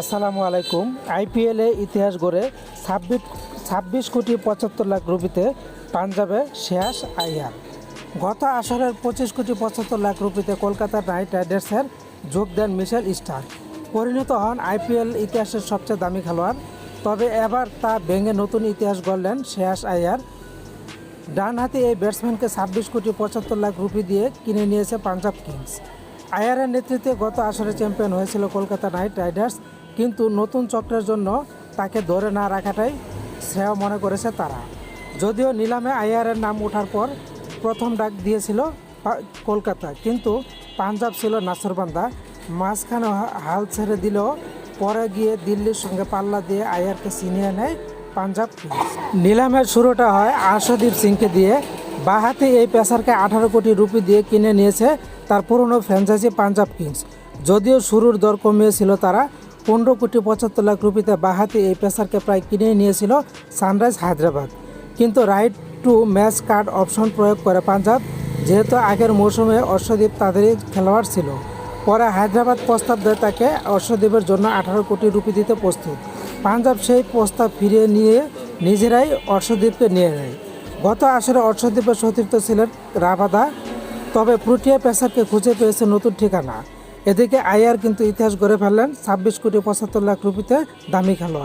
আসসালামু আলাইকুম। আইপিএলে ইতিহাস গড়ে ছাব্বিশ ছাব্বিশ কোটি পঁচাত্তর লাখ রুপিতে পাঞ্জাবে শেয়াস আইয়ার। গত আসরের পঁচিশ কোটি পঁচাত্তর লাখ রুপিতে কলকাতা নাইট রাইডার্সের যোগ দেন মিশেল স্টার পরিণত হন আইপিএল ইতিহাসের সবচেয়ে দামি খেলোয়াড়। তবে এবার তা ভেঙে নতুন ইতিহাস গড়লেন শেয়াস আইয়ার। ডানহাতি এই ব্যাটসম্যানকে ছাব্বিশ কোটি পঁচাত্তর লাখ রুপি দিয়ে কিনে নিয়েছে পাঞ্জাব কিংস। আয়ারের নেতৃত্বে গত আসরে চ্যাম্পিয়ন হয়েছিল কলকাতা নাইট রাইডার্স, কিন্তু নতুন চক্রের জন্য তাকে ধরে না রাখাটাই শ্রেয় মনে করেছে তারা। যদিও নিলামে আয়ারের নাম ওঠার পর প্রথম ডাক দিয়েছিল কলকাতা, কিন্তু পাঞ্জাব ছিল নাসরবান্দা মাঝখানে হাল ছেড়ে দিলেও পরে গিয়ে দিল্লির সঙ্গে পাল্লা দিয়ে আয়ারকে ছিনিয়ে নেয় পাঞ্জাব নিলামের শুরুটা হয় আশাদীপ সিংকে দিয়ে। বাহাতে এই পেসারকে আঠারো কোটি রুপি দিয়ে কিনে নিয়েছে তার পুরনো ফ্র্যাঞ্চাইজি পাঞ্জাব কিংস। যদিও শুরুর দর কমিয়েছিল তারা, পনেরো কোটি পঁচাত্তর লাখ রুপিতে বাহাতে এই পেসারকে প্রায় কিনে নিয়েছিল সানরাইজ হায়দ্রাবাদ। কিন্তু right to match card option প্রয়োগ করে পাঞ্জাব, যেহেতু আগের মৌসুমে অশ্বদীপ তাদেরই খেলোয়াড় ছিল। পরে হায়দ্রাবাদ প্রস্তাব দেয় তাকে অশ্বদ্বীপের জন্য আঠারো কোটি রুপি দিতে প্রস্তুত। পাঞ্জাব সেই প্রস্তাব ফিরিয়ে নিয়ে নিজেরাই অর্শদ্বীপকে নিয়ে নেয়। গত আসরে অর্ষদ্বীপের সতীর্থ ছিলেন রাভাদা তবে প্রোটিয়া পেসারকে খুঁজে পেয়েছে নতুন ঠিকানা। এদিকে আইয়ার কিন্তু ইতিহাস গড়ে ফেললেন ছাব্বিশ কোটি পঁচাত্তর লাখ রুপিতে দামি খেলোয়াড়।